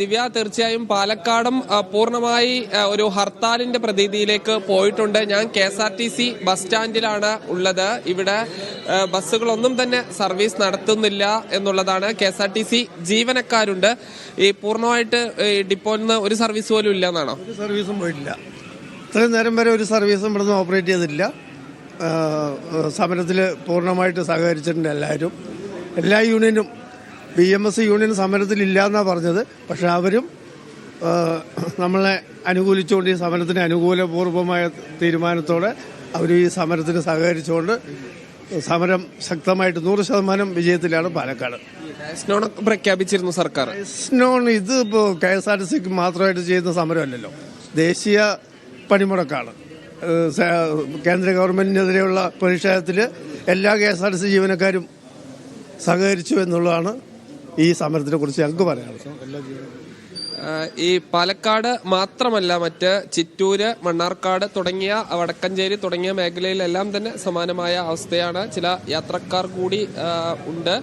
ദിവ്യ തീർച്ചയായും പാലക്കാടും പൂർണമായി ഒരു ഹർത്താലിന്റെ പ്രതീതിയിലേക്ക് പോയിട്ടുണ്ട്. ഞാൻ K S R T C bus സ്റ്റാൻഡിലാണ് ഉള്ളത്. ഇവിടെ ബസ്സുകളൊന്നും തന്നെ സർവീസ് നടത്തുന്നില്ല എന്നുള്ളതാണ് K S R T C ജീവനക്കാരുണ്ട്. ഈ പൂർണമായിട്ട് ഡിപ്പോയിൽ നിന്ന് ഒരു സർവീസ് പോലും ഇല്ല എന്നാണോ സർവീസും പോയിട്ടില്ല. ഇത്രയും നേരം വരെ ഒരു സർവീസും ഇവിടുന്ന് ഓപ്പറേറ്റ് ചെയ്തിട്ടില്ല സമരത്തിൽ പൂർണമായിട്ട് സഹകരിച്ചിട്ടുണ്ട് എല്ലാവരും. എല്ലാ യൂണിയനും ബി എം എസ് യൂണിയൻ സമരത്തിൽ എന്നാണ് പറഞ്ഞത്. പക്ഷെ അവരും നമ്മളെ അനുകൂലിച്ചുകൊണ്ട് ഈ സമരത്തിന് അനുകൂലപൂർവമായ തീരുമാനത്തോടെ അവർ ഈ സമരത്തിന് സഹകരിച്ചുകൊണ്ട് സമരം ശക്തമായിട്ട് നൂറ് ശതമാനം വിജയത്തിലാണ് പാലക്കാട്. പ്രഖ്യാപിച്ചിരുന്നു സർക്കാർ. നോൺ ഇത് ഇപ്പോൾ കെ എസ് ആർ ടി സിക്ക് മാത്രമായിട്ട് ചെയ്യുന്ന സമരമല്ലല്ലോ. ദേശീയ പണിമുടക്കാണ്. കേന്ദ്ര ഗവൺമെന്റിനെതിരെയുള്ള പ്രതിഷേധത്തിൽ എല്ലാ K S R T C ജീവനക്കാരും സഹകരിച്ചു എന്നുള്ളതാണ് ഈ സമരത്തിനെ കുറിച്ച് ഞങ്ങൾക്ക് പറയാനുള്ളത് ഈ പാലക്കാട് മാത്രമല്ല മറ്റ് ചിറ്റൂര് മണ്ണാർക്കാട് തുടങ്ങിയ വടക്കഞ്ചേരി തുടങ്ങിയ മേഖലയിലെല്ലാം തന്നെ സമാനമായ അവസ്ഥയാണ് ചില യാത്രക്കാർ കൂടി ഉണ്ട്.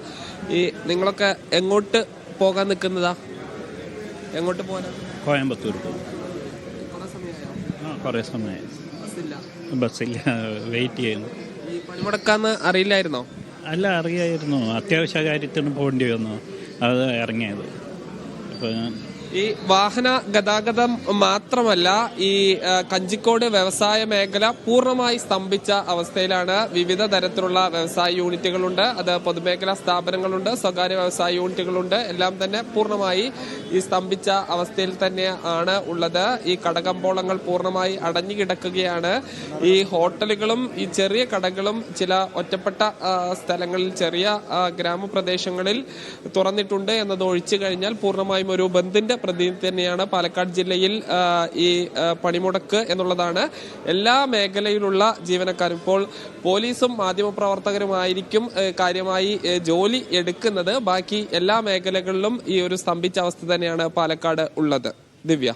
ഈ നിങ്ങളൊക്കെ എങ്ങോട്ട് പോകാൻ നിൽക്കുന്നതാ? എങ്ങോട്ട് പോകാൻ കോയമ്പത്തൂർ പോകും കുറേ സമയം ബസ്സില്ല വെയിറ്റ് ചെയ്യുന്നു. ഈ പണിമുടക്കാന്ന് അറിയില്ലായിരുന്നോ? അല്ല അറിയായിരുന്നു. അത്യാവശ്യ കാര്യത്തിന് പോകേണ്ടി വന്നു. അത് ഇറങ്ങിയത്. അപ്പോൾ ഈ വാഹന ഗതാഗതം മാത്രമല്ല ഈ കഞ്ചിക്കോട് വ്യവസായ മേഖല പൂർണമായി സ്തംഭിച്ച അവസ്ഥയിലാണ് വിവിധ തരത്തിലുള്ള വ്യവസായ യൂണിറ്റുകളുണ്ട്. അത് പൊതുമേഖലാ സ്ഥാപനങ്ങളുണ്ട് സ്വകാര്യ വ്യവസായ യൂണിറ്റുകളുണ്ട്. എല്ലാം തന്നെ പൂർണമായി ഈ സ്തംഭിച്ച അവസ്ഥയിൽ തന്നെ ആണ് ഉള്ളത്. ഈ കടകമ്പോളങ്ങൾ പൂർണമായി അടഞ്ഞു കിടക്കുകയാണ്. ഈ ഹോട്ടലുകളും ഈ ചെറിയ കടകളും ചില ഒറ്റപ്പെട്ട സ്ഥലങ്ങളിൽ ചെറിയ ഗ്രാമപ്രദേശങ്ങളിൽ തുറന്നിട്ടുണ്ട്. എന്നത് ഒഴിച്ചു കഴിഞ്ഞാൽ പൂർണമായും ഒരു ബന്ദിന്റെ പ്രതീതി തന്നെയാണ്. പാലക്കാട് ജില്ലയിൽ ഈ പണിമുടക്ക് എന്നുള്ളതാണ്. എല്ലാ മേഖലയിലുള്ള ജീവനക്കാരും ഇപ്പോൾ പോലീസും മാധ്യമപ്രവർത്തകരുമായിരിക്കും കാര്യമായി ജോലി എടുക്കുന്നത്. ബാക്കി എല്ലാ മേഖലകളിലും ഈ ഒരു സ്തംഭിച്ച അവസ്ഥ തന്നെയാണ് പാലക്കാട് ഉള്ളത്. ദിവ്യ.